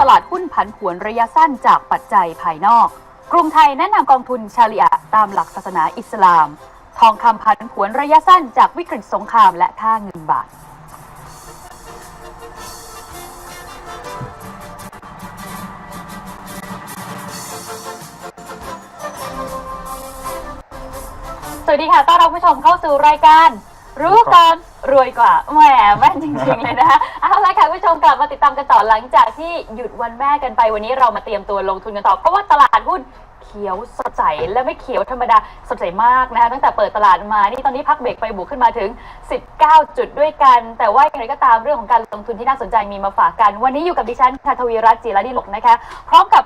ตลาดหุ้นผันผวนระยะสั้นจากปัจจัยภายนอก กรุงไทยแนะนำกองทุนชาลิอะตามหลักศาสนาอิสลาม ทองคำผันผวนระยะสั้นจากวิกฤตสงครามและค่าเงินบาทสวัสดีค่ะ ต้อนรับผู้ชมเข้าสู่รายการ รู้ก่อนรวยกว่าแหมแม่นจริงๆเลยนะคะเอาละค่ะผู้ชมกลับมาติดตามกันต่อหลังจากที่หยุดวันแม่กันไปวันนี้เรามาเตรียมตัวลงทุนกันต่อ เพราะว่าตลาดหุ้นเขียวสดใสและไม่เขียวธรรมดาสดใสมากนะคะตั้งแต่เปิดตลาดมานี่ตอนนี้พักเบรกไปบวกขึ้นมาถึง 19 จุดด้วยกัน แต่ว่าอย่างไรก็ตามเรื่องของการลงทุนที่น่าสนใจมีมาฝากกัน วันนี้อยู่กับดิฉันค่ะทวีรัตน์จีรดิลกนะคะ พร้อมกับ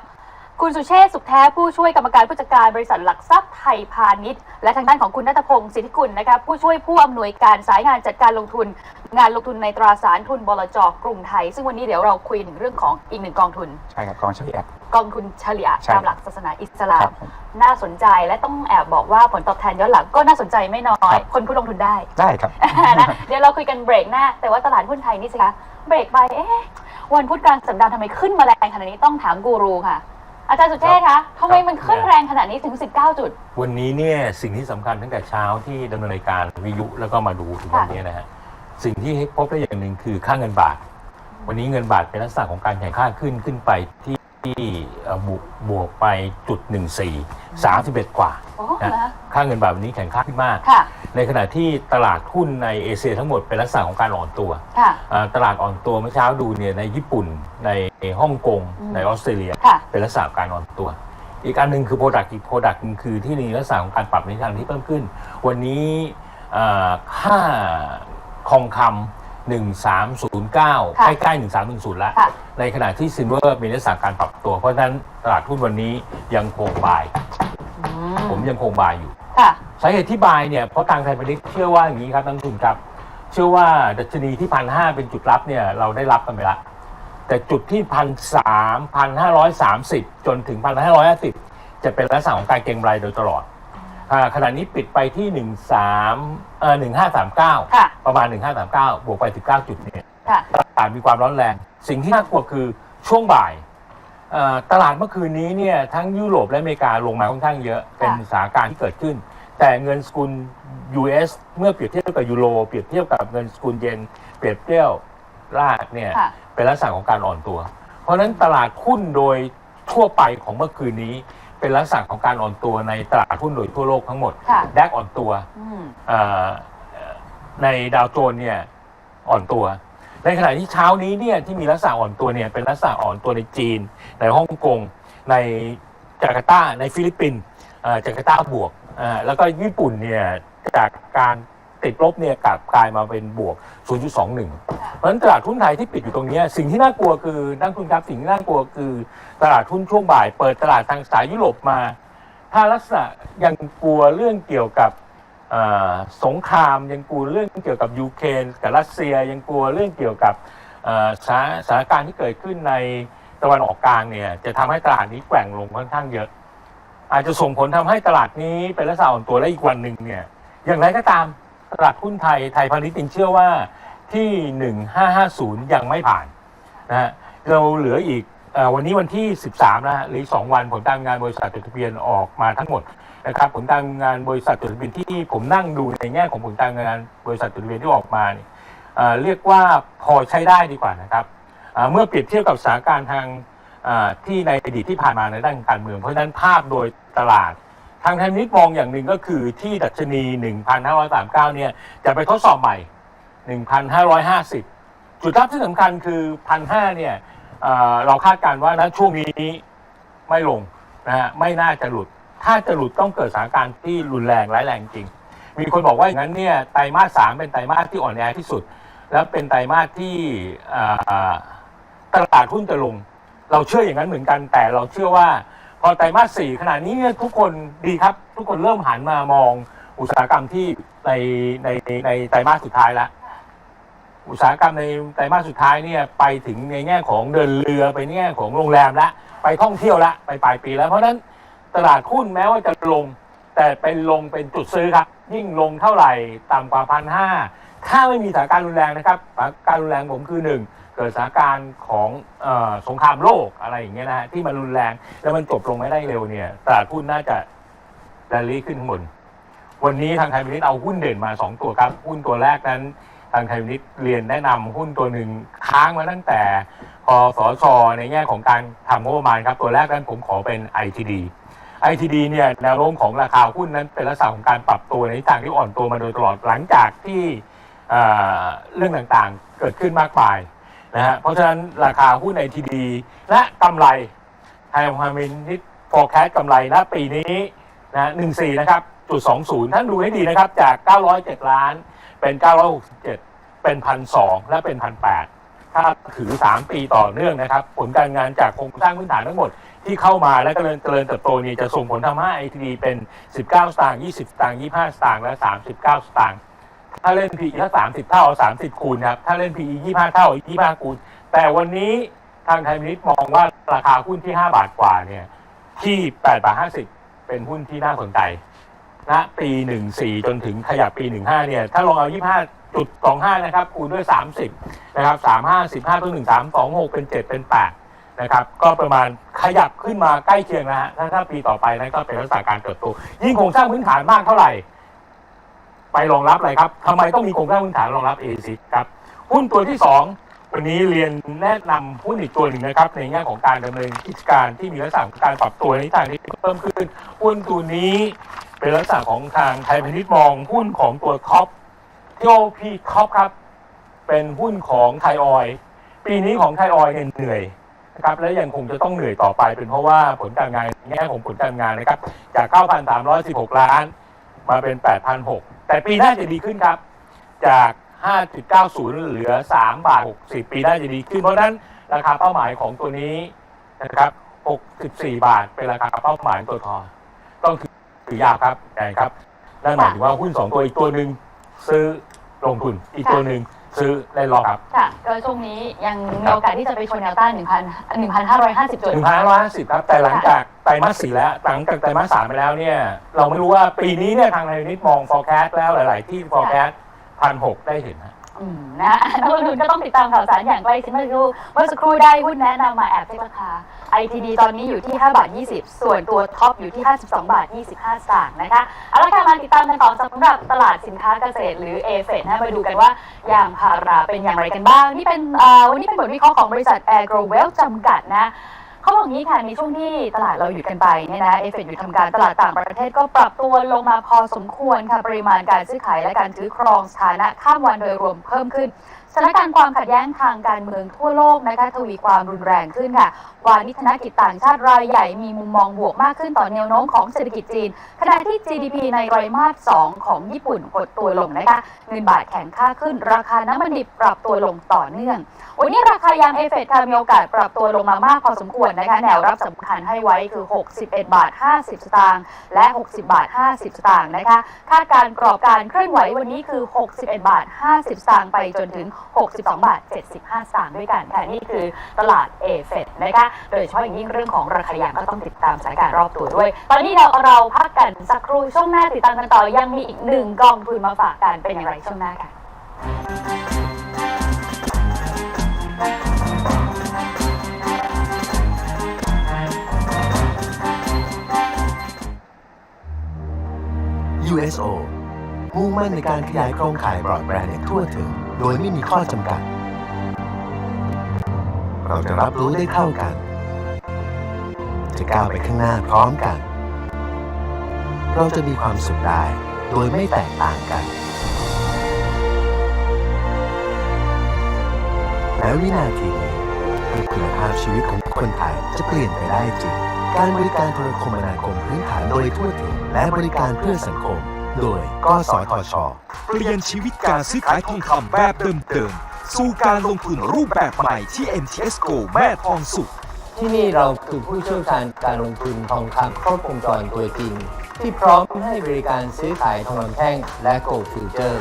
คุณสุเชษฐ์สุขแท้ผู้ช่วยกรรมการผู้จัดการบริษัทหลักทรัพย์ไทยพาณิชย์ และทางด้านของคุณนัทพงศ์สิทธิกุลนะคะผู้ช่วยผู้อำนวยการสายงานจัดการลงทุน งานลงทุนในตราสารทุนบลจกรุงไทย ซึ่งวันนี้เดี๋ยวเราคุยถึงเรื่องของอีกหนึ่งกองทุน ใช่ครับกองเฉลี่ยกองทุนเฉลี่ยใช่ตามหลักศาสนาอิสลาครัมบผมน่าสนใจและต้องแอบบอกว่าผลตอบแทนย้อนหลังก็น่าสนใจไม่น้อยครับคนผู้ลงทุนได้ได้ครับนะเดี๋ยวเราคุยกันเบรกหน้า แต่ว่าตลาดหุ้นไทยนี่สิคะเบรกไปเอ๊ะวันพุธกลางสัปดาห์ทำไมขึ้นมาแรงขนาดนี้ต้องถามกูรูค่ะ อาจารย์สุเทพคะทำไมมันขึ้นแรงขนาดนี้ถึง 19 จุด วันนี้เนี่ยสิ่งที่สำคัญตั้งแต่เช้าที่ดำเนินรายการวิทยุแล้วก็มาดูถึงวันนี้นะฮะสิ่งที่พบได้อย่างหนึ่งคือค่าเงินบาท วันนี้เงินบาทเป็นลักษณะของการแข่งข้าขึ้นขึ้นไปที่ ที่เอ่อบวกบวกไปจุดหนึ่งสี่สามสิบเอ็ดกว่าโอ้นะนะค่าเงินบาทวันนี้แข่งข้าขึ้นมาก ค่ะ ในขณะที่ตลาดหุ้นในเอเชียทั้งหมดเป็นลักษณะของการอ่อนตัวค่ะ อ่าตลาดอ่อนตัวเมื่อเช้าดูเนี่ยในญี่ปุ่นในฮ่องกงอืม ในออสเตรเลีย ค่ะ เป็นลักษณะของการอ่อนตัว อีกอันหนึ่งคือ Product อีก Product หนึงคือที่มีลักษณะของการปรับในทางที่เพิ่มขึ้น วันนี้อ่าค่าทองคำ 1309 ค่ะใกล้ๆ1310 แล้ว ค่ะ ในขณะที่ซินเวอร์มีลักษณะการปรับตัว เพราะฉะนั้นตลาดหุ้นวันนี้ยังคงบาย อืผมยังคงบายอยู่ ค่ะ สาเหตุที่บายเนี่ยเพราะทางไทยพาณิชย์เชื่อว่าอย่างนี้ครับนักลงทุนครับ เชื่อว่าดัชนีที่พันห้าเป็นจุดรับเนี่ยเราได้รับกันไปละ แต่จุดที่พันสามพันห้าร้อยสามสิบจนถึงพันห้าร้อยห้าสิบจะเป็นลักษณะของการเก็งกำไรโดยตลอด อ่าขณะนี้ปิดไปที่หนึ่งสามเอ่อหนึ่งห้าสามเก้าค่ะ ประมาณหนึ่งห้าสามเก้าบวกไปสิบเก้าจุดเนี่ยค่ะ ตลาดมีความร้อนแรง สิ่งที่น่ากลัวคือช่วงบ่ายเอ่อตลาดเมื่อคืนนี้เนี่ยทั้งยุโรปและอเมริกาลงมาค่อนข้างเยอะ เป็นสถานการณ์ที่เกิดขึ้น แต่เงินสกุล US เมื่อเปรียบเทียบกับยูโรเปรียบเทียบกับเงินสกุลเยนเปรียบเทียบลากเนี่ย ค่ะ เป็นลักษณะของการอ่อนตัว เพราะฉะนั้นตลาดหุ้นโดยทั่วไปของเมื่อคืนนี้ เป็นลักษณะของการอ่อนตัวในตลาดหุ้นโดยทั่วโลกทั้งหมดค่ะ แดกอ่อนตัวอืมเอ่อในดาวโจนส์เนี่ยอ่อนตัว ในขณะที่เช้านี้เนี่ยที่มีลักษณะอ่อนตัวเนี่ยเป็นลักษณะอ่อนตัวในจีน ในฮ่องกงในจาการ์ตาในฟิลิปปินส์เอ่อจาการ์ตาบวกอ่าแล้วก็ญี่ปุ่นเนี่ยจากการ ติดลบเนี่ยกลับกลายมาเป็นบวก 0.21 เพราะฉะนั้นตลาดหุ้นไทยที่ปิดอยู่ตรงนี้สิ่งที่น่ากลัวคือนักลงทุนครับสิ่งที่น่ากลัวคือ ตลาดหุ้นช่วงบ่าย เปิดตลาดทางสายยุโรปมา ถ้าลักษณะยังกลัวเรื่องเกี่ยวกับสงครามยังกลัวเรื่องเกี่ยวกับยูเครนกับรัสเซียยังกลัวเรื่องเกี่ยวกับสถานการณ์ที่เกิดขึ้นในตะวันออกกลางเนี่ยจะทำให้ตลาดนี้แกว่งลงค่อนข้างเยอะ อาจจะส่งผลทำให้ตลาดนี้เป็นลักษณะอ่อนตัวและอีกวันหนึ่งเนี่ยอย่างไรก็ตาม ตลาดหุ้นไทยไทยพาณิชย์ยังเชื่อว่าที่ 1550 ยังไม่ผ่านนะฮะเราเหลืออีกอวันนี้วันที่ 13นะฮะหรือสองวันผลการงานบริษัทจดทะเบียนออกมาทั้งหมดนะครับผลการงานบริษัทจดทะเบียนที่ผมนั่งดูในแง่ของผลการงานบริษัทจดทะเบียนที่ออกมาเนี่ยเเรียกว่าพอใช้ได้ดีกว่านะครับเเมื่อเปรียบเทียบกับสถานการณ์ทางที่ในอดีตที่ผ่านมาในด้านการเมือง เพราะฉะนั้นภาพโดยตลาด ทางไทยมิตมองอย่างหนึ่งก็คือที่ดัชนี 1,539 เนี่ยจะไปทดสอบใหม่ 1,550 จุดรับที่สำคัญคือ 1,500 เนี่ยเเราคาดการณ์ว่านะช่วงนี้ไม่ลงนะฮะไม่น่าจะหลุด ถ้าจะหลุดต้องเกิดสถานการณ์ที่รุนแรงร้ายแรงจริง มีคนบอกว่าอย่างนั้นเนี่ยไตรมาสสเป็นไตรมาสที่อ่อนแอที่สุด แล้วเป็นไตรมาสที่ตลาดหุ้นจะลง เราเชื่ออย่างนั้นเหมือนกันแต่เราเชื่อว่า พอไตรมาสสี่ขณะนี้เนี่ยทุกคนดีครับ ทุกคนเริ่มหันมามองอุตสาหกรรมที่ในในในไตรมาสสุดท้ายล้วอุตสาหกรรมในไตรมาสสุดท้ายเนี่ยไปถึงในแง่ของเดินเรือไปในแง่ของโรงแรมละไปท่องเที่ยวละไปปลายปีแล้ว เพราะฉะนั้นตลาดหุ้นแม้ว่าจะลง แต่เป็นลงเป็นจุดซื้อครับ ยิ่งลงเท่าไหร่ต่ำกว่าพันห้าถ้าไม่มีสถานการณ์รุนแรงนะครับสถานการณ์รุนแรงผมคือหนึ่ง กิดสถานการณ์ของอสงครามโลกอะไรอย่างเงี้ยนะฮะที่มันรุนแรงแล้วมันจบลงไม่ได้เร็วเนี่ยตลาดหุ้นน่าจะแรลลี่ขึ้นข้างบนวันนี้ทางไทยพาณิชย์เอาหุ้นเด่นมา 2 ตัวครับ หุ้นตัวแรกนั้น ทางไทยพาณิชย์เรียนแนะนำหุ้นตัวหนึ่งค้างมาตั้งแต่พอสชในแง่ของการทำงบประมาณครับ ตัวแรกนั้นผมขอเป็น ITD ITD เนี่ยแนวโน้มของราคาหุ้นนั้นเป็นลักษณะของการปรับตัวในทิศทางที่อ่อนตัวมาโดยตลอดหลังจากที่เรื่องต่างๆเกิดขึ้นมากมาย นะฮะเพราะฉะนั้นราคาหุ้น ITD และกำไรไทยพาณิชย์ forecast กำไรณปีนี้นะ14นะครับจุด20ท่านดูให้ดีนะครับ จาก907ล้านเป็น967เป็น1,200และเป็น1,800ถ้าถือ3ปีต่อเนื่องนะครับ ผลการงานจากโครงสร้างพื้นฐานทั้งหมดที่เข้ามาและกำลังเจริญเติบโตนี่จะส่งผลทำให้ ITD เป็น 19 สตางค์ 20 สตางค์ 25 สตางค์ และ 39 สตางค์ ถ้าเล่น PE ถ้า30เท่าเอา30คูณครับ ถ้าเล่น PE 25เท่าเอา25คูณ แต่วันนี้ทางไทยมินิตมองว่าราคาหุ้นที่5บาทกว่าเนี่ย ที่8บาท50เป็นหุ้นที่น่าสนใจณปี14จนถึงขยับปี15เนี่ย ถ้าลองเอา25.25นะครับ คูณด้วย30นะครับ35 15ตัว1 3 2 6เป็น7เป็น8นะครับก็ประมาณขยับขึ้นมาใกล้เคียงนะฮะถ้าถ้าปีต่อไปนั้นก็เป็นลักษณะการเติบโตยิ่งโครงสร้างพื้นฐานมากเท่าไหร่ ไปรองรับอะไรครับทำไมต้องมีโครงสร้างพื้นฐานรองรับ AC ครับหุ้นตัวที่ 2 วันนี้เรียนแนะนำหุ้นอีกตัวหนึ่งนะครับ ในแง่ของการดำเนินกิจการที่มีลักษณะของการปรับตัวในทิศทางที่เพิ่มขึ้น หุ้นตัวนี้เป็นลักษณะของทางไทยพาณิชย์มองหุ้นของตัวท็อปทีโอพีท็อปครับ เป็นหุ้นของไทยออยปีนี้ของไทยออยเนี่ยเหนื่อยนะครับและยังคงจะต้องเหนื่อยต่อไป เป็นเพราะว่าผลการงานแง่ของผลการงานนะครับจาก 9,316 ล้าน มาเป็น8,006 แต่ปีหน้าจะดีขึ้นครับ จาก 5.90 เหลือ 3 บาท 60 ปีหน้าจะดีขึ้น เพราะฉะนั้นราคาเป้าหมายของตัวนี้นะครับ 64 บาทเป็นราคาเป้าหมายตัวทอต้องถือยาวครับใช่ครับนั่นหมายถึงว่าหุ้น 2 ตัวอีกตัวหนึ่งซื้อลงทุนอีกตัวหนึ่ง ซื้อเล่นรอครับค่ะก็ช่วงนี้ยังมีโอกาสที่จะไปชนแนวต้าน1,000 1,550 จุดหนึ่งพันร้อยห้าสิบครับแต่หลังจากไตรมาสสี่แล้วหลังจากไตรมาสสามไปแล้วเนี่ย เราไม่รู้ว่าปีนี้เนี่ยทางไทยนิดมอง forecast แล้วหลาย ๆ ที่ forecast พันหกได้เห็นฮะอืม นะนักลงทุนก็ต้องติดตามข่าวสารอย่างใกล้ชิดเมื่อสักครู่เมื่อสักครู่ได้หุ้นแนะนำมาแอบเช็คราคา ITD ตอนนี้อยู่ที่ 5 บาท 20 ส่วนตัวท็อปอยู่ที่ 52 บาท 25 สตางค์นะคะเอาละค่ะมาติดตามกันต่อสำหรับตลาดสินค้าเกษตรหรือ a f e d นะมาดูกันว่ายางพาราเป็นอย่างไรกันบ้าง นี่เป็นอ่อวันนี้เป็นบทวิเคราะห์ของบริษัท Agro w e l l จำกัดนะ เขาบอกงี้ค่ะในช่วงที่ตลาดเราหยุดกันไปเนี่ยนะเอฟเฟกหยุดทำการตลาดต่างประเทศก็ปรับตัวลงมาพอสมควรค่ะปริมาณการซื้อขายและการถือครองสถานะข้ามวันโดยรวมเพิ่มขึ้น สถานการณ์ความขัดแย้งทางการเมืองทั่วโลกนะคะทวีความรุนแรงขึ้นค่ะวานิธนกิจต่างชาติรายใหญ่มีมุมมองบวกมากขึ้นต่อแนวโน้มของเศรษฐกิจจีน ขณะที่ GDP ในไตรมาส 2 ของญี่ปุ่นหดตัวลงนะคะเงินบาทแข็งค่าขึ้น ราคาน้ำมันดิบปรับตัวลงต่อเนื่อง วันนี้ราคายางเอเฟกค่ะมีโอกาสปรับตัวลงมามากพอสมควรนะคะแนวรับสำคัญให้ไว้คือ 61 บาท 50 สตางค์และ 60 บาท 50 สตางค์นะคะคาดการกรอบการเคลื่อนไหววันนี้คือ 61 บาท 50 สตางค์ไปจนถึง62 บาท 75 สตางค์ด้วยกันค่ะนี่คือตลาดเอเฟกนะคะโดยเฉพาะอย่างยิ่งเรื่องของราคายางก็ต้องติดตามสถานการณ์รอบตัวด้วย ตอนนี้เราเราพักกันสักครู่ช่วงหน้าติดตามกันต่อยังมีอีกหนึ่งกองทุนมาฝากกันเป็นอย่างไรช่วงหน้าค่ะ USO มุ่งมั่นในการขยายโครงข่ายบรอดแบนด์อย่างทั่วถึง โดยไม่มีข้อจำกัด เราจะรับรู้ได้เท่ากัน จะก้าวไปข้างหน้าพร้อมกัน เราจะมีความสุขได้โดยไม่แตกต่างกันและวินาทีนี้คุณภาพชีวิตของคนไทยจะเปลี่ยนไปได้จริง การบริการโทรคมนาคมพื้นฐานโดยทั่วถึงและบริการเพื่อสังคม โดยกสทช เปลี่ยนชีวิตการซื้อขายทองคำแบบเดิมๆสู่การลงทุนรูปแบบใหม่ที่ MTS GO แม่ทองสุข ที่นี่เราคือผู้เชี่ยวชาญการลงทุนทองคำครบวงจรตัวจริง ที่พร้อมให้บริการซื้อขายทองคำแท่งและ Gold Future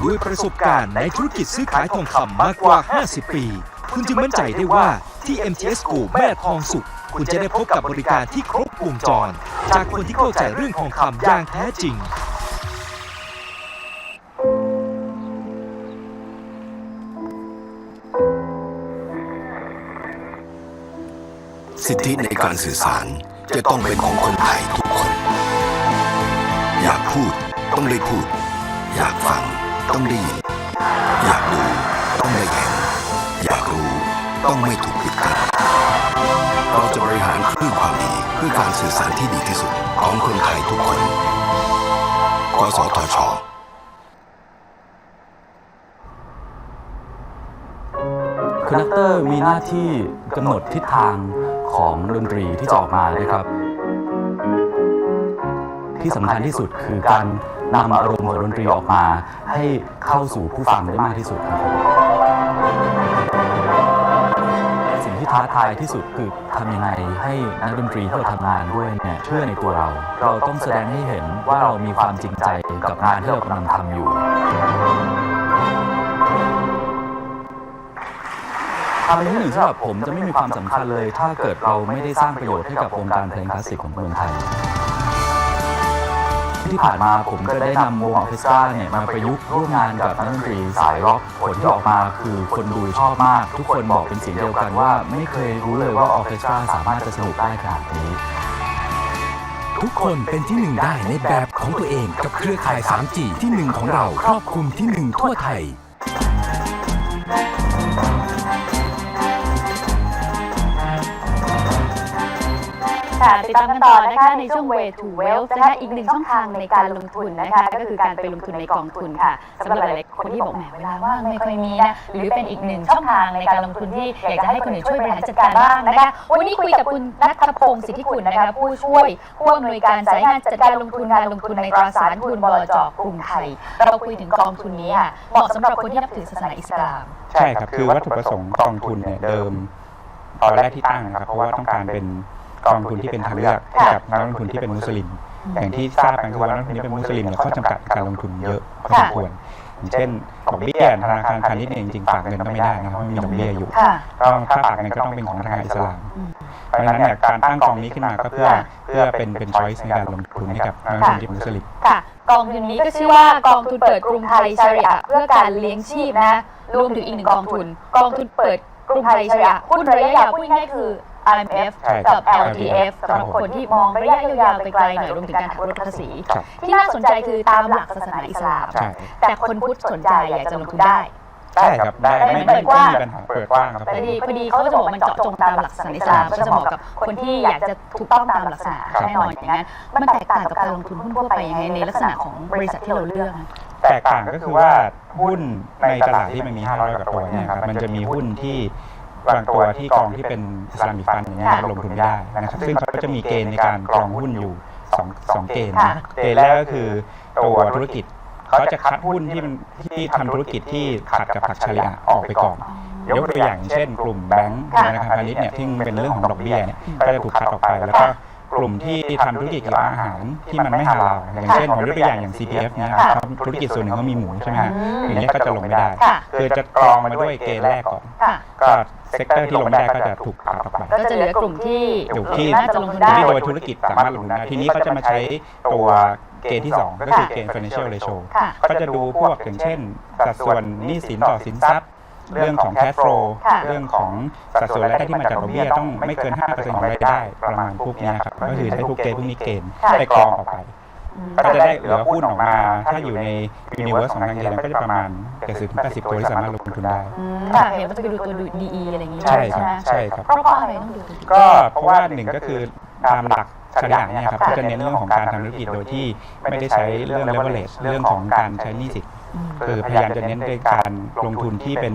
ด้วยประสบการณ์ในธุรกิจซื้อขายทองคำมากกว่า 50 ปี คุณจึงมั่นใจได้ว่าที่ MTS GO แม่ทองสุข คุณจะได้พบกับบริการที่ครบวงจร จากคนที่เข้าใจเรื่องทองคำอย่างแท้จริง สิทธิในการสื่อสารจะต้องเป็นของคนไทยทุกคน อยากพูดต้องได้พูด อยากฟังต้องได้ยิน อยากดูต้องได้เห็น อยากรู้ต้องไม่ถูกปิดกั้นเราจะบริหารคลื่นความดีเพื่อการสื่อสารที่ดีที่สุดของคนไทยทุกคนกสทชคือนักเตอร์มีหน้าที่กำหนดทิศทาง ของดนตรีที่จะออกมานะครับ ที่สำคัญที่สุดคือการนำอารมณ์ของดนตรีออกมา ให้เข้าสู่ผู้ฟังได้มากที่สุดครับสิ่งที่ท้าทายที่สุดคือทำยังไงให้นักดนตรีที่เราทำงานด้วยเนี่ยเชื่อในตัวเรา เราต้องแสดงให้เห็นว่าเรามีความจริงใจกับงานที่เรากำลังทำอยู่ ทำเป็นที่หนึ่งสำหรับผมจะไม่มีความสำคัญเลย ถ้าเกิดเราไม่ได้สร้างประโยชน์ให้กับวงการเพลงคลาสสิกของเมืองไทย ที่ผ่านมาผมก็ได้นำวงออเคสตราเนี่ยมาประยุกต์ร่วมงานกับนักดนตรีสายร็อกผลที่ออกมาคือคนดูชอบมาก ทุกคนบอกเป็นเสียงเดียวกันว่า ไม่เคยรู้เลยว่าออเคสตราสามารถจะสนุกได้ขนาดนี้ ทุกคนเป็นที่หนึ่งได้ในแบบของตัวเองกับเครือข่าย 3G ที่หนึ่งของเราครอบคลุมที่หนึ่งทั่วไทย ค่ะ ติดตามกันต่อนะคะในช่วง Way to Wealth นะคะอีกหนึ่งช่องทางในการลงทุนนะคะก็คือการไปลงทุนในกองทุนค่ะสำหรับหลายๆคนที่บอกแหมเวลาว่างไม่ค่อยมีนะหรือเป็นอีกหนึ่งช่องทางในการลงทุนที่อยากจะให้คนอื่นช่วยบริหารจัดการบ้างนะคะวันนี้คุยกับคุณนัทพงศ์สิทธิกุลนะคะผู้ช่วยผู้อำนวยการสายงานจัดการลงทุนงานลงทุนในตราสารทุนบลจกรุงไทย เราคุยถึงกองทุนนี้ค่ะเหมาะสำหรับคนที่นับถือศาสนาอิสลามใช่ครับคือวัตถุประสงค์กองทุนเนี่ยเดิมตอนแรกที่ตั้งนะครับเพราะว่าต้องการเป็น กองทุนที่เป็นทางเลือกให้กับนักลงทุนที่เป็นมุสลิม อย่างที่ทราบกันคือว่านักลงทุนที่เป็นมุสลิมเนี่ยข้อจำกัดการลงทุนเยอะพอสมควรอย่างเช่นดอกเบี้ยธนาคารพาณิชย์เองจริงๆฝากเงินก็ไม่ได้นะครับเพราะมันมีดอกเบี้ยอยู่ค่ะก็ถ้าฝากเงินก็ต้องเป็นของทางการอิสลามเพราะฉะนั้นเนี่ยการตั้งกองนี้ขึ้นมาก็เพื่อเพื่อเป็นเป็นช้อยส์ในการลงทุนให้กับนักลงทุนที่เป็นมุสลิมค่ะกองทุนนี้ก็ชื่อว่ากองทุนเปิดกรุงไทยชาริอะเพื่อการเลี้ยงชีพนะรวมถึงอีกหนึ่งกองทุน กองทุนเปิดกรุงไทยชาริอะหุ้นระยะยาวพูดง่ายๆคือ IMF ใช่กับครับ LTF สำหรับคนที่มองระยะยาวๆไกลๆหน่อยรวมถึงการหักลดภาษี ครับ ที่น่าสนใจคือตามหลักศาสนาอิสลาม ใช่แต่คนพุทธสนใจอยากจะลงทุนได้ได้ครับได้ไม่เปิไม่ดกไม่ว้างมีปัญหาเปิดกว้างครับพอดีพอดีเขาจะบอกว่ามันเจาะจงตามหลักศาสนาอิสลามก็จะเหมาะกับคนที่อยากจะถูกต้องตามหลักศาสนาครับ แน่นอนอย่างนั้น มันแตกต่างกับการลงทุนหุ้นทั่วไปยังไงในลักษณะของบริษัทที่เราเลือกนะ แตกต่างก็คือว่าหุ้นในตลาดที่มันมี 500กว่าตัวเนี่ยครับมันจะมีหุ้นที่ บางตัวที่กองที่เป็นอิสลามิกฟันอย่างเงี้ยครับลงทุนไม่ได้นะครับซึ่งเขาก็จะมีเกณฑ์ในการกรองหุ้นอยู่สองสองเกณฑ์นะเกณฑ์แรกก็คือตัวธุรกิจเขาจะคัดหุ้นที่มันที่ทำธุรกิจที่ขัดกับหลักชาริอะห์ออกไปก่อนยกตัวอย่างเช่นกลุ่มแบงก์ธนาคารพาณิชย์เนี่ยที่เป็นเรื่องของดอกเบี้ยเนี่ยก็จะถูกคัดออกไปแล้วก็ กลุ่มที่ทำธุรกิจเกี่ยวกับอาหารที่มันไม่ฮาลาลอย่างเช่นผมยกตัวอย่างอย่าง CPF เนี่ยครับเขาธุรกิจส่วนหนึ่งเขามีหมูใช่ไหมฮะอย่างเงี้ยก็จะลงไม่ได้ ค่ะ คือจะกรองมาด้วยเกณฑ์แรกก่อน ค่ะ ก็เซกเตอร์ที่ลงไม่ได้ก็จะถูกตัดออกไป ก็จะเหลือกลุ่มที่อยู่ที่ น่าจะลงทุนได้ ที่โดยธุรกิจสามารถลงทุนได้ทีนี้เขาจะมาใช้ตัวเกณฑ์ที่สองก็คือเกณฑ์ financial ratio ค่ะ ก็จะดูพวกอย่างเช่น สัดส่วนหนี้สินต่อสินทรัพย์ เรื่องของ cash flow ค่ะเรื่องของสัดส่วนรายได้ที่มาจากดอกเบี้ยต้องไม่เกิน 5%ของรายได้ประมาณพวกเนี้ยครับก็คือใช้พวกเกณฑ์พวกนี้เกณฑ์ไปกรองออกไป ก็จะได้เหลือหุ้นออกมา ถ้าอยู่ใน universe ของทางเกณฑ์ก็จะประมาณ70-80 ตัวที่สามารถลงทุนได้อืมค่ะเห็นว่าจะไปดูตัวดู DE อะไรอย่างงี้ใช่ครับไหมใช่ครับเพราะเพราะอะไรต้องดูตัวก็เพราะว่าหนึ่งก็คือตามหลักชาริอะห์เนี่ยครับก็จะเน้นเรื่องของการทำธุรกิจโดยที่ไม่ได้ใช้เรื่อง leverage เรื่องของการใช้หนี้สิน คือพยายามจะเน้นในการลงทุนที่เป็น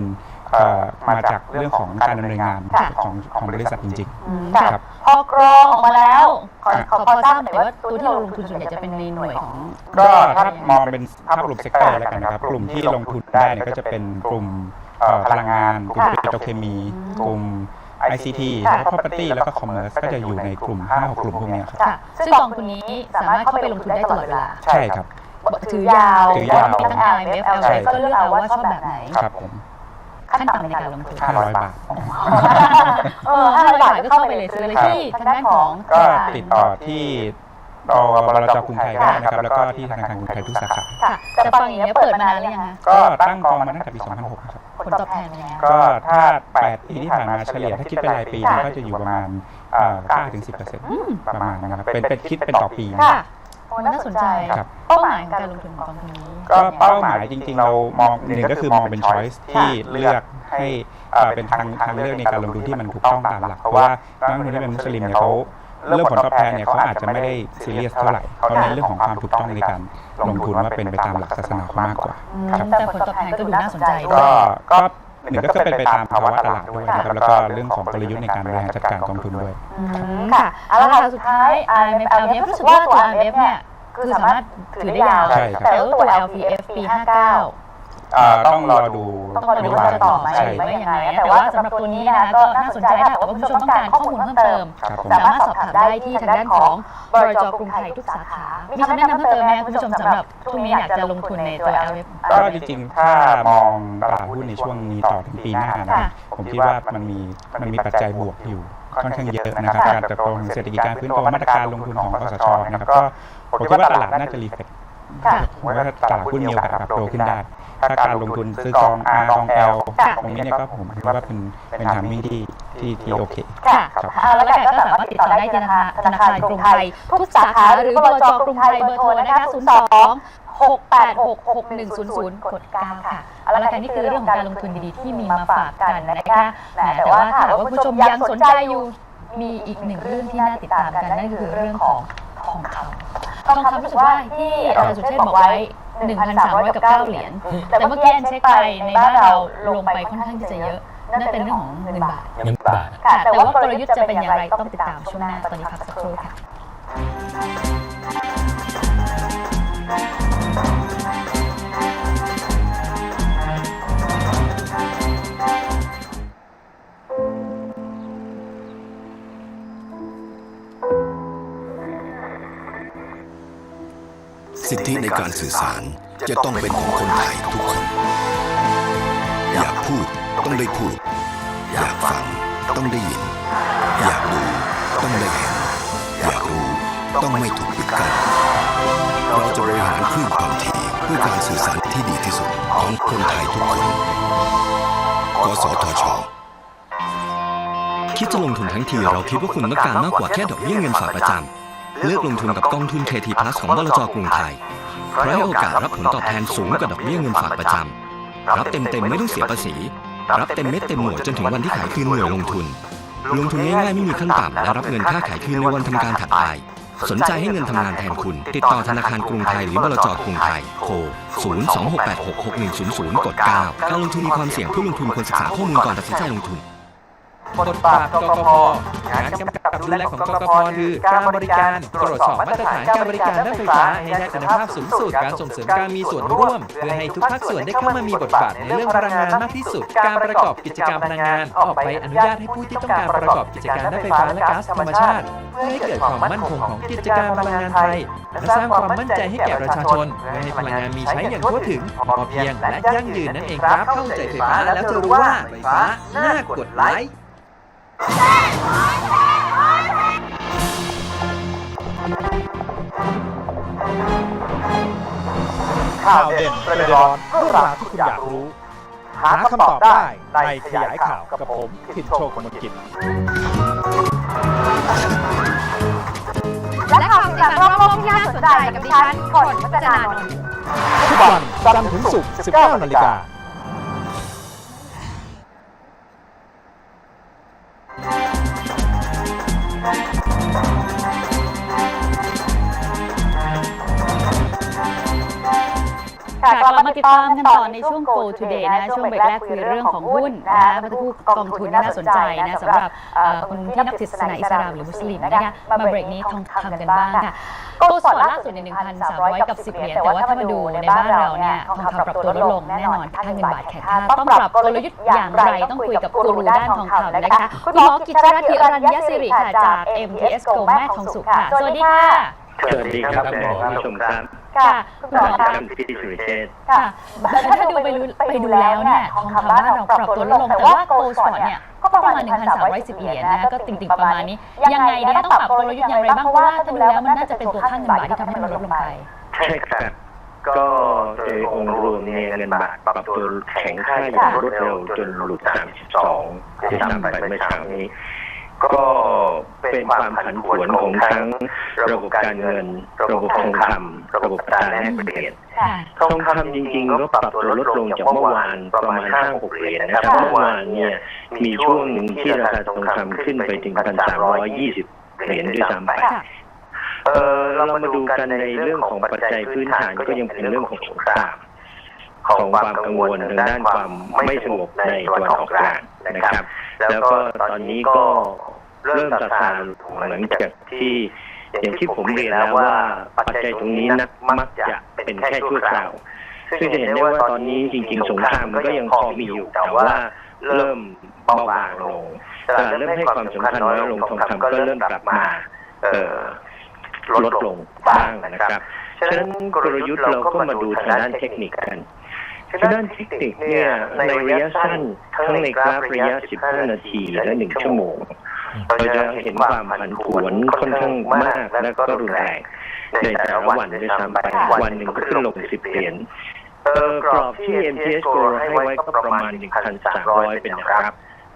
เอ่อมาจากเรื่องของการดำเนินงานค่ะของของบริษัทจริงอืมครัค่ะบพอกรองออกมาแล้วขอขอพอทราบหน่อยว่าตัวที่เราลงทุนส่วนใหญ่จะเป็นในหน่วยของๆก็ถ้ามองเป็นภาพรวมเซกเตอร์แล้วกันนะครับ กลุ่มที่ลงทุนได้เนี่ยก็จะเป็นกลุ่มเอ่อพลังงานกลุ่มค่ะปิโตรเคมีกลุ่ม ICT ค่ะแล้วก็ property แล้วก็ commerce ก็จะอยู่ในกลุ่ม5 6กลุ่มพวกเนี้ยครับค่ะซึ่งกองทุนนี้สามารถเข้าไปลงทุนได้ตลอดเวลาใช่ครับ ถือยาวถือยาวมีทั้ง IMF ใช่ LTF ก็เลือกเอาว่าชอบแบบไหน ครับผมขั้นต่ำในการลงทุน500บาท เออห้าร้อยบาทก็เข้าไปเลยซื้อเลยที่ทางด้านของ ก็ติดต่อที่รอบลจกรุงไทยก็ได้นะครับ แล้วก็ที่ธนาคารกรุงไทยทุกสาขา ค่ะแต่ฟังอย่างนี้ยเปิดมานานหรือยังคะก็ตั้งกองมาตั้งแต่ปี 2006ครับ ผลตอบแทนเป็นยังไงคะ ก็ถ้า 8 ปีที่ผ่านมาเฉลี่ยถ้าคิดเป็นรายปีเนี่ยก็จะอยู่ประมาณเอ่อ9ถึง10%ประมาณนะครับเป็นเป็นคิดเป็นต่อปีนะค่ะโอ้ น่าสนใจครับ เป้าหมายของการลงทุนของกองทุนนี้ ก็เป้าหมายจริงๆ เรามองหนึ่งก็คือมองเป็น choice ที่เลือกให้เอ่อเป็นทางทางเลือกในการลงทุนที่มันถูกต้องตามหลัก เพราะว่านักลงทุนที่เป็นมุสลิมเนี่ยเขาเรื่องผลตอบแทนเนี่ยเขาอาจจะไม่ได้ซีเรียสเท่าไหร่เขาเน้นเรื่องของความถูกต้องในการลงทุนว่าเป็นไปตามหลักศาสนาเขามากกว่าอืมครับแต่ผลตอบแทนก็ดูน่าสนใจด้วก็ยก็ หนึ่งก็คือเป็นไปตามภาวะตลาดด้วยนะครับแล้วก็เรื่องของกลยุทธ์ในการบริหารจัดการกองทุนด้วย อืมค่ะเอาละค่ะสุดท้าย IMF LPF รู้สึกว่าตัว IMF เนี่ยคือสามารถถือได้ยาว ใช่ครับ แต่ว่าตัว LPF ปี 59เอ่อต้องรอดูต้องรอดูว่าจะต่อไหมใช่ หรือว่ายังไงแต่ว่าสำหรับตัวนี้นะคะก็น่าสนใจถ้าหากว่าคุณผู้ชมต้องการข้อมูลเพิ่มเติม ครับผม สามารถสอบถามได้ที่ทางด้านของบรจกรุงไทยทุกสาขา มีคำแนะนำเพิ่มเติมไหมคุณผู้ชมสำหรับช่วงนี้อยากจะลงทุนในตัว LPF ก็จริงๆ ถ้ามองตลาดหุ้นในช่วงนี้ต่อถึงปีหน้านะค่ะ ผมคิดว่ามันมีมันมีปัจจัยบวกอยู่ค่อนข้างเยอะนะครับการเติบโตของเศรษฐกิจการฟื้นตัวมาตรการลงทุนของกสชนะครับก็ผมคิดว่าตลาดน่าจะรีเฟกค่ะ ผมว่าตลาดหุ้นมีโอกาสปรับตัวขึ้นได้ ถ้าการลงทุนซื้อกอง R กอง L ค่ะตรงนี้เนี่ยก็ผมคิดว่าเป็นเป็นทางวิ่งที่ที่ที่โอเคค่ะครับเอาละค่ะก็สามารถติดต่อได้ที่ธนาคารธนาคารกรุงไทย ทุกสาขาหรือบลจกรุงไทยเบอร์โทรนะคะ02 686 6100กด9ค่ะเอาละค่ะนี่คือเรื่องของการลงทุนดีๆที่มีมาฝากกันนะคะแหมแต่ว่าถ้าหากว่าคุณผู้ชมยังสนใจอยู่มีอีกหนึ่งเรื่องที่น่าติดตามกันนั่นคือเรื่องของ ทองคำทองคำรู้สึกว่าที่อาจารย์สุเชษฐ์บอกไว้ 1,300 กับ 9 เหรียญ แต่เมื่อกี้แอนเช็คไปในบ้านเราลงไปค่อนข้างที่จะเยอะนั่นเป็นเรื่องของเงินบาทเงินบาทค่ะแต่ว่ากลยุทธ์จะเป็นอย่างไรต้องติดตามช่วงหน้าตอนนี้พักสักครู่ค่ะ สิทธิในการสื่อสารจะต้องเป็นของคนไทยทุกคน อยากพูดต้องได้พูด อยากฟังต้องได้ยิน อยากดูต้องได้เห็น อยากรู้ต้องไม่ถูกปิดกั้นเราจะบริหารคลื่นความถี่เพื่อการสื่อสารที่ดีที่สุดของคนไทยทุกคนกสทชคิดจะลงทุนทั้งทีเราคิดว่าคุณต้องการมากกว่าแค่ดอกเบี้ยเงินฝากประจำ เลือกลงทุนกับกองทุน KT Plus ของบลจกรุงไทยเพราะให้โอกาสรับผลตอบแทนสูงกว่าดอกเบี้ยเงินฝากประจำรับเต็มๆไม่ต้องเสียภาษี รับเต็มเม็ดเต็มหน่วยจนถึงวันที่ขายคืนหน่วยลงทุน ลงทุนง่ายๆไม่มีขั้นต่ำและรับเงินค่าขายคืนในวันทำการถัดไป สนใจให้เงินทำงานแทนคุณ ติดต่อธนาคารกรุงไทยหรือบลจกรุงไทยโทร026866100 กด 9 การลงทุนมีความเสี่ยงผู้ลงทุนควรศึกษาข้อมูลก่อนตัดสินใจลงทุนบทบาทกกพงานกำ กับดูแลของกกพคือการบริการตรวจสอบมาตรฐานการบริการด้านไฟฟ้าให้ได้คุณภาพสูงสุดการส่งเสริมการมีส่วนร่วม เพื่อให้ทุกภาคส่วนได้เข้ามามีบทบาทในเรื่องพลังงานมากที่สุด การประกอบกิจกรรมพลังงาน ออกใบอนุญาตให้ผู้ที่ต้องการประกอบกิจการด้านไฟฟ้าและก๊าซธรรมชาติ เพื่อให้เกิดความมั่นคงของกิจการพลังงานไทยและสร้างความมั่นใจให้แก่ประชาชนเพื่อให้พลังงานมีใช้อย่างทั่วถึงพอเพียงและยั่งยืนนั่นเองครับเข้าใจไฟฟ้าแล้วจะรู้ว่าไฟฟ้าน่ากดไลค์ ข่าวเด่นประเด็นร้อนเรื่องราวที่คุณอยากรู้ หาคำตอบได้ในขยายข่าวกับผมทินโชคมนกิจและข่าวสารรอบโลกที่น่าสนใจกับดิฉันฝนพัฒนานนท์ทุกวันจันทร์ถึงศุกร์19นาฬิกา ติดตามกันต่อในช่วง Go Today นะช่วงเบรกแรกคุยเรื่องของหุ้นนะคะเมื่อสักครู่กองทุนน่าสนใจนะสำหรับเอ่อคนที่นับถือศาสนาอิสลามหรือมุสลิมนะคะมาเบรกนี้ทองคำกันบ้างค่ะตัวสปอร์ตล่าสุดใน1,300 กับ 10 เหรียญแต่ว่าถ้ามาดูในบ้านเราเนี่ยทองคำปรับตัวลดลงแน่นอนค่าเงินบาทแข็งค่าต้องปรับกลยุทธ์อย่างไรต้องคุยกับกูรูด้านทองคำนะคะคุณหมอกิจรัตน์ธิอรัญญสิริค่ะจาก MTS Go แม่ทองสุขค่ะสวัสดีค่ะสวัสดีครับท่านผู้ชมครับ ค่ะคุณหมอคคะรับพี่สุริเชษฐ์ค่ะถ้าดูไปดูไปดูแล้วเนี่ยทองคำบ้านเราปรับตัวลดลงแต่ว่าโกลสปอร์ตเนี่ยก็ก็ประมาณ 1,310 เหรียญนะ ก็ติ่งๆประมาณนี้ ยังไงเนี่ยต้องปรับกลยุทธ์อย่างไรบ้างเพราะว่าถ้าดูแล้วมันน่าจะเป็นตัวค่าเงินบาทที่ทำให้มันลดลงไปใช่ครับก็โดยองค์รวมเนี่ยเงินบาทปรับตัวแข็งค่าอย่างรวดเร็วจนหลุด 32ที่ทำไปเมื่อเช้านี้ ก็เป็นความผันผวนของทั้งระบบการเงิน ระบบทองคำระบบการแลกเปลี่ยนค่ะทองคำจริงๆ ก็ปรับตัวลดลงจากเมื่อวานประมาณ5-6เหรียญนะครับเมื่อวานเนี่ยมีช่วงหนึ่งที่ราคาทองคำขึ้นไปถึง1,320เหรียญด้วยซ้ำไปค่ะเออเรามาดูกันในเรื่องของปัจจัยพื้นฐานก็ยังเป็นเรื่องของสงคราม ของความกังวลทางด้านความไม่สงบในตะวันออกกลางนะครับ แล้วก็ตอนนี้ก็เริ่มซาซาลงหลังจากที่อย่างที่ผมเรียนแล้วว่าปัจจัยตรงนี้นักมักจะเป็นแค่ชั่วคราวซึ่งจะเห็นได้ว่าตอนนี้จริง ๆ สงครามมันก็ยังพอมีอยู่ แต่ว่าเริ่มเบาบางลงตลาดเริ่มให้ความสำคัญน้อยลงทองคำก็เริ่มกลับมาเอ่อลดลงบ้างนะครับ ฉะนั้นกลยุทธ์เราก็มาดูทางด้านเทคนิคกัน ทางด้านเทคนิคเนี่ยในระยะสั้นทั้งในกราฟระยะ 15 นาทีและ 1 ชั่วโมง เราจะเห็นความผันผวนค่อนข้างมากและก็รุนแรงในแต่ละวันด้วยซ้ำไปวันหนึ่งก็ขึ้นลง 10 เหรียญเออกรอบที่ MTS Go ให้ไว้ก็ประมาณ 1,300 เป็นแนวรับ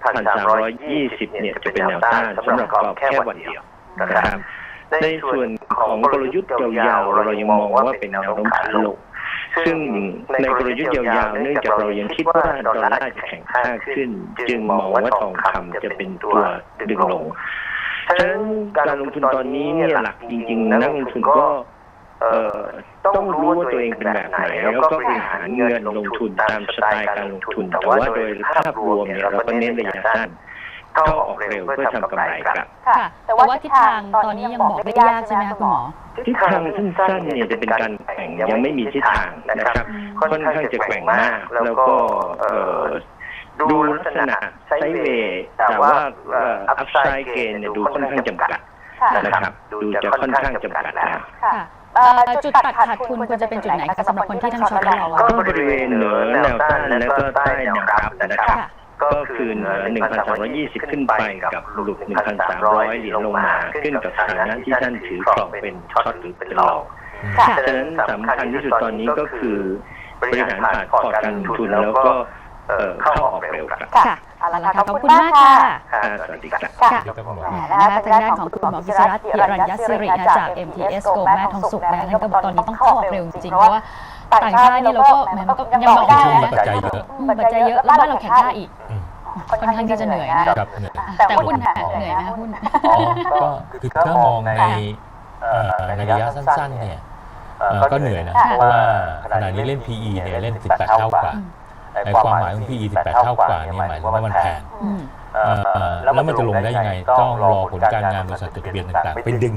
1,320 เนี่ยจะเป็นแนวต้านสำหรับกรอบแค่วันเดียวนะครับในส่วนของกลยุทธ์ยาวๆเรายังมองว่าเป็นแนวโน้มขาลง ซึ่งในกลยุทธ์ยาวๆเนื่องจากเรายังคิดว่าดอลลาร์จะแข็งค่าขึ้น จึงมองว่าทองคำจะเป็นตัวดึงลงฉะนั้นการลงทุนตอนนี้เนี่ยหลักจริง ๆ นักลงทุนก็ต้องรู้ว่าตัวเองเป็นแบบไหน แล้วก็บริหารเงินลงทุนตามสไตล์การลงทุน แต่ว่าโดยภาพรวมเนี่ยเราก็เน้นระยะสั้น เข้าออกเร็วเพื่อทำกำไรครับ ค่ะ แต่ว่าทิศทางตอนนี้ยังบอกไม่ได้ยากใช่ไหมคะคุณหมอทิศทางสั้นๆเนี่ยจะเป็นการแข่งยังไม่มีทิศทางนะครับค่อนข้างจะแกว่งมาก แล้วก็เอ่อดูลักษณะไซด์เวย์แต่ว่าอัพไซด์เกนเนี่ยดูค่อนข้างจำกัดนะครับ ดูจะค่อนข้างจำกัดนะค่ะเอ่อจุดตัดขาดทุนควรจะเป็นจุดไหนคะสำหรับคนที่ทั้งช็อตและลองก็บริเวณเหนือแนวต้านและก็ใต้แนวรับนะครับค่ะ ก็คือเหนือ1,320 ขึ้นไปกับหลุด 1,300 เหรียญลงมา ขึ้นกับฐานะที่ท่านถือครองเป็นช็อตหรือเป็นลองค่ะฉะนั้นสำคัญที่สุดตอนนี้ก็คือบริหารผ่านพอร์ตการลงทุนแล้วก็เอ่อเข้าออกเร็วครับค่ะเอาละค่ะขอบคุณมากค่ะอ่าสวัสดีครับค่ะครับคุณหมอนะคะทางด้านของคุณหมอพิศรัตน์พิรัญญสิรินะคะจาก MTS Go แม่ทองสุกนะคะท่านก็บอกตอนนี้ต้องเข้าออกเร็วจริงๆเพราะว่าต่างชาตินี่เราก็แหมมันก็ยังบอกได้ช่วงนี้นะปัจจัยเยอะอืมปัจจัยเยอะแล้วบ้านเราแข่งค่าอีกอืม ค่อนข้างที่จะเหนื่อยนะครับเหนื่อยแต่หุ้นน่ะเหนื่อยไหมคะหุ้น อ๋อก็คือถ้ามองในเอ่อในระยะสั้นๆเนี่ยเอ่อก็เหนื่อยนะค่ะเพราะว่าขณะนี้เล่น PE เนี่ยเล่น 18 เท่ากว่าในความหมายของ PE 18 เท่ากว่าเนี่ยหมายถึงว่ามันแพงอืม เอ่อแล้วมันจะลงได้ยังไง ต้องรอผลการงานบริษัทจดทะเบียนต่างๆ ไปดึง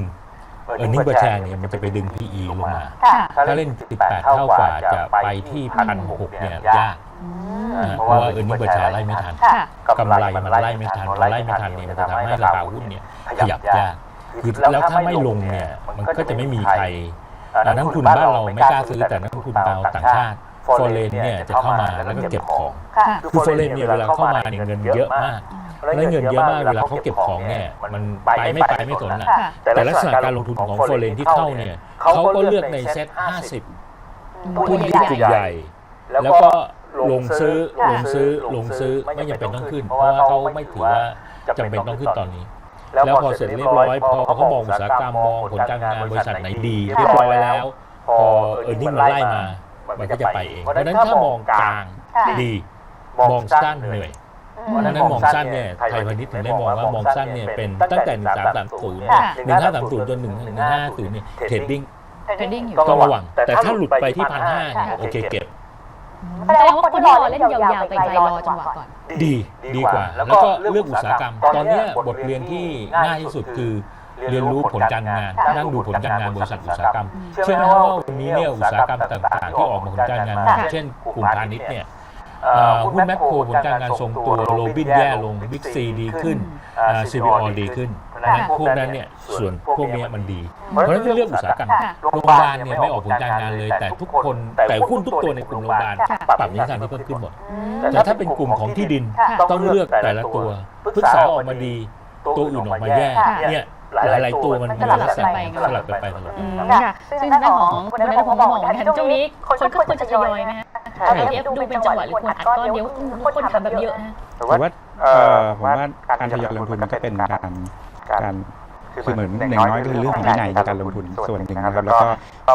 เออร์เน็งเปอร์แชร์เนี่ยมันจะไปดึง PE ลงมา ค่ะ ถ้าเล่น 18 เท่ากว่าจะไปที่พันหกเนี่ยยากอือ่าม เพราะว่าเออร์เน็งเปอร์แชร์ไล่ไม่ทันค่ะ กำไรมันไล่ไม่ทันพอไล่ไม่ทันเนี่ยมันจะทำให้ราคาหุ้นเนี่ยขยับยากคือแล้วถ้าไม่ลงเนี่ยมันก็จะไม่มีใครอ่านักลงทุนบ้านเราไม่กล้าซื้อแต่นักลงทุนต่างชาติฟอเรนเนี่ยจะเข้ามาแล้วก็เก็บของค่ะคือฟอเรนเนี่ยเวลาเข้ามาเนี่ยเงินเยอะมากแล้วเงินเยอะมากเวลาเขาเก็บของเนี่ยมันไปไม่ไปไม่สนนะค่ะแต่ลักษณะการลงทุนของฟอเรนที่เข้าเนี่ยเขาก็เลือกในเซ็ต50หุ้นที่กลุ่มใหญ่ แล้วก็ ลงซื้อค่ะลงซื้อลงซื้อไม่จำเป็นต้องขึ้น เพราะว่าเขาไม่ถือว่าจำเป็นต้องขึ้นตอนนี้ แล้วพอเสร็จเรียบร้อย พอเขามองอุตสาหกรรมมองผลการงานบริษัทไหนดีเรียบร้อยแล้ว พอเออร์เน็งมันไล่มา มันก็จะไปเองเพราะฉะนั้นถ้ามองกลางค่ะดีมองสั้นเหนื่อยเพราะฉะนั้นมองสั้นเนี่ยไทยพาณิชย์ถึงได้มองว่ามองสั้นเนี่ยเป็นตั้งแต่ 1330ค่ะ1530จน1550เนี่ยเทรดดิ้งเทรดดิ้งอยู่ต้องระวัง แต่ถ้าหลุดไปที่พันห้าเนี่ยโอเคเก็บ แสดงว่าคนที่รอเล่นยาวๆไกลๆรอจังหวะก่อน ดีดีกว่า แล้วก็เลือกอุตสาหกรรม ตอนเนี้ยบทเรียนที่ง่ายที่สุดคือ เรียนรู้ผลการงาน นั่งดูผลการงานบริษัทอุตสาหกรรม เชื่อไหมว่าวันนี้เนี่ยอุตสาหกรรมต่างๆ ที่ออกมาผลการงานค่ะเช่นกลุ่มพาณิชย์เนี่ยเอ่อหุ้นแมคโครผลการงานทรงตัวโรบินแย่ลงบิ๊กซีดีขึ้นซีบีออดีขึ้น นะพวกนั้นเนี่ยส่วนพวกเนี้ยมันดี เพราะฉะนั้นเป็นเรื่องอุตสาหกรรมค่ะโรงพยาบาลเนี่ยไม่ออกผลการงานเลย แต่ทุกคนแต่หุ้นทุกตัวในกลุ่มโรงพยาบาลปรับนิสัยที่เพิ่มขึ้นหมดแต่ถ้าเป็นกลุ่มของที่ดินค่ะ ต้องเลือกแต่ละตัวพฤกษาออกมาดี ตัวอื่นออกมาแย่ค่ะ เนี่ย หลายๆตัวมันมีลักษณะสลับกันไปสลับกันอืมค่ะค่ะซึ่งทางด้านของคุณนัทพงศ์ก็บอกเหมือนกันช่วงนี้คนก็ควรจะทยอยไหมฮะ ETF ดูเป็นจังหวะหรือควรอัดก้อนเดียวคนถามแบบเยอะนะ แต่ว่าเอ่อผมว่าการทยอยลงทุนมันก็เป็นการ การคือเหมือนอย่างน้อยก็คือเรื่องของวินัยในการลงทุนส่วนหนึ่งนะครับแล้วก็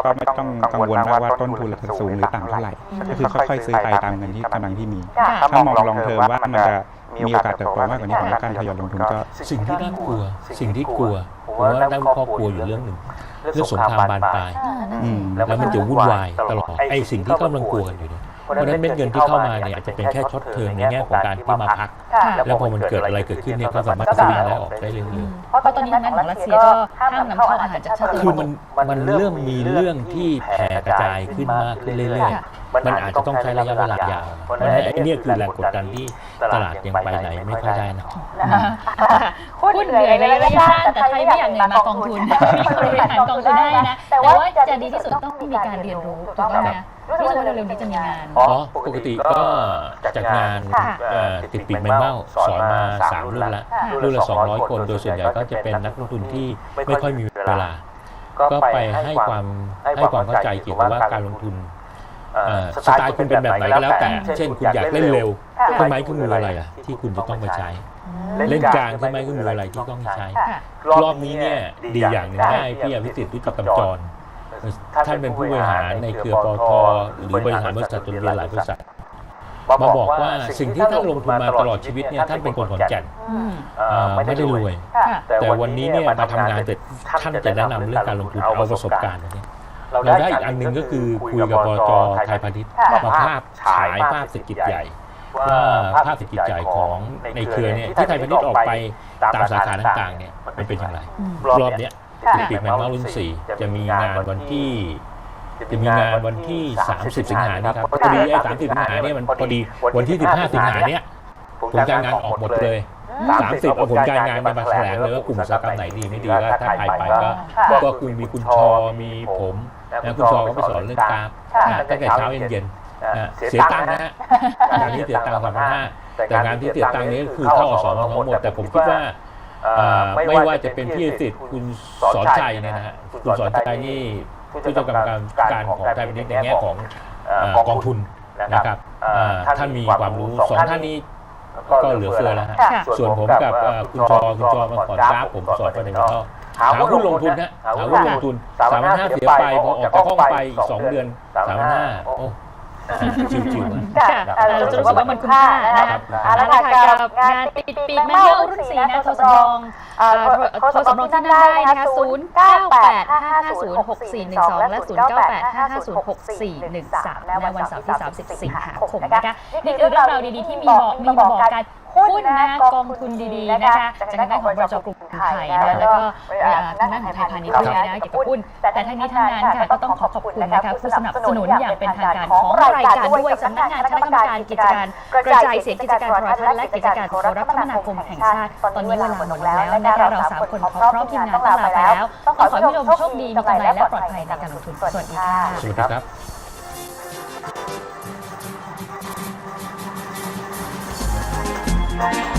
ก็ไม่ต้องกังวลมากว่าต้นทุนเราจะสูงหรือต่ำเท่าไหร่ก็คือค่อยๆซื้อไปตามเงินที่กำลังที่มีค่ะถ้ามองลองเทอมว่ามันจะมีโอกาสเติบโตมากกว่านี้ผมว่าการทยอยลงทุนก็สิ่งที่น่ากลัว สิ่งที่กลัวผมว่านักวิเคราะห์กลัวอยู่เรื่องหนึ่งเรื่องสงครามบานปลายอืมแล้วมันจะวุ่นวายตลอดไอ้สิ่งที่กำลังกลัวกันอยู่เนี่ย เพราะฉะนั้นเม็ดเงินที่เข้ามาเนี่ยอาจจะเป็นแค่ช็อตเทอมในแง่ของการที่มาพักค่ะแล้วพอมันเกิดอะไรเกิดขึ้นเนี่ยก็สามารถสวิงแล้วออกได้เร็วเพราะตอนนี้ทางด้านของรัสเซียก็ห้ามนำเข้าอาหารจากชาติๆคือมันมันเริ่มมีเรื่องที่แผ่กระจายขึ้นมากขึ้นเรื่อยๆมันอาจจะต้องใช้ระยะเวลายาวเพราะฉะนั้นไอ้เนี่ยคือแรงกดดันที่ตลาดยังไปไหนไม่ค่อยได้นะหุ้นเหนื่อยในระยะสั้นแต่ใครไม่อยากเหนื่อยมากองทุนมีคนบริหารกองทุนได้นะ แต่ว่าจะดีที่สุดต้องมีการเรียนรู้ถูกต้องไหมรู้สึกว่าเร็วๆนี้จะมีงานอ๋อปกติก็จัดงานเอ่อติดปีกแมงเม่าสอนมาสามรุ่นละรุ่นละ200คนโดยส่วนใหญ่ก็จะเป็นนักลงทุนที่ไม่ค่อยมีเวลา ก็ไปให้ความให้ความเข้าใจเกี่ยวกับว่าการลงทุนเอ่อ สไตล์คุณเป็นแบบไหนก็แล้วแต่ เช่นคุณอยากเล่นเร็วเครื่องไม้เครื่องมืออะไรอะที่คุณจะต้องไปใช้ เล่นกลางเครื่องไม้เครื่องมืออะไรที่ต้องใช้ รอบนี้เนี่ยดีอย่างหนึ่งได้พี่อภิสิทธิ์วิจิตรกำจรท่านเป็นผู้บริหารในเครือปตทหรือบริหารบริษัทจดทะเบียนหลายบริษัทมาบอกว่าสิ่งที่ท่านลงทุนมาตลอดชีวิตเนี่ยท่านเป็นคนขอนแก่นอืมเอ่อไม่ได้รวยค่ะแต่วันนี้เนี่ยมาทำงานแต่ท่านจะแนะนำเรื่องการลงทุนเอาประสบการณ์มาเนี่ย เราได้อีกอันหนึ่งก็คือคุยกับบจไทยพาณิชย์ค่ะมาภาพฉายภาพเศรษฐกิจใหญ่ว่าภาพเศรษฐกิจใหญ่ของในเครือเนี่ยที่ไทยพาณิชย์ออกไปตามสาขาต่างๆเนี่ยมันเป็นอย่างไรอืมรอบเนี้ยค่ะปีกแมงเม่ารุ่นสี่จะมีงานวันที่จะมีงานวันที่ 30 สิงหาเนี่ยครับพอดีไอ้30 สิงหาเนี่ยมันพอดีวันที่ 15 สิงหาเนี่ยผลการงานออกหมดเลย 30เอาผลการงานเนี่ยมาแถลงเลยว่ากลุ่มอุตสาหกรรมไหนดีไม่ดีก็ถ้าใครไปก็ค่ะก็คือมีคุณชอมีผม นะคุณชอก็ไปสอนเรื่องกราฟค่ะนะตั้งแต่เช้าเย็นเย็นๆนะเสียตังค์นะฮะงานที่เสียตังค์สามพันห้าแต่งานที่เสียตังค์นี้ก็คือเข้าอสมทั้งหมด แต่ผมคิดว่าเอ่อไม่ว่าจะเป็นพี่สิทธิ์คุณสอนชัยเนี่ยนะฮะคุณสอนชัยนี่ผู้จัดการการของไทยพาณิชย์ในแง่ของเอ่อกองทุนนะครับเอ่อท่านมีความรู้สองท่านนี้ก็เหลือเฟือแล้วฮะค่ะส่วนผมกับเอ่อคุณชอคุณชอมาสอนกราฟผมสอนประเด็นก็ หาหุ้นลงทุนนะหาหุ้นลงทุนสามพันห้าเสียไปพอออกจากห้องไปอีกสองเดือนสามพันห้าโอ้ชิวๆอะค่ะเราจะรู้สึกว่ามันคุ้มค่านะครัคะบเอาละค่ะกับงานติดปีกแมงเม่ารุ่นสี่นะโทรสำรองเอ่อโทรโทรสำรองที่นั่นได้นะคะ0 9 8 5 5 0 6 4 1 2 และ 0 9 8 5 5 0 6 4 1 3ในวันเสาร์ที่ 30 สิงหาคมนะคะนี่คือเรื่องราวดีๆที่มีบอกมีมาบอกกัน หุ้นนะกองทุนดีๆนะคะจากทางด้านของบริษัทกลุ่มไทยนะแล้วก็เอ่อทางด้านของไทยพาณิชย์ด้วยนะเกี่ยวกับหุ้น แต่ทั้งนี้ทั้งนั้นค่ะก็ต้องขอขอบคุณนะคะผู้สนับสนุนอย่างเป็นทางการของรายการด้วยสำนักงานคณะกรรมการกิจการกระจายเสียงกิจการโทรทัศน์และกิจการโทรคมนาคมแห่งชาติ ตอนนี้เวลาหมดแล้วนะคะเราสามคนพร้อมทีมงานต้องลาไปแล้วต้องขอให้ผู้ชมโชคดีมีกำไรและปลอดภัยในการลงทุนสวัสดีค่ะสวัสดีครับ Bye.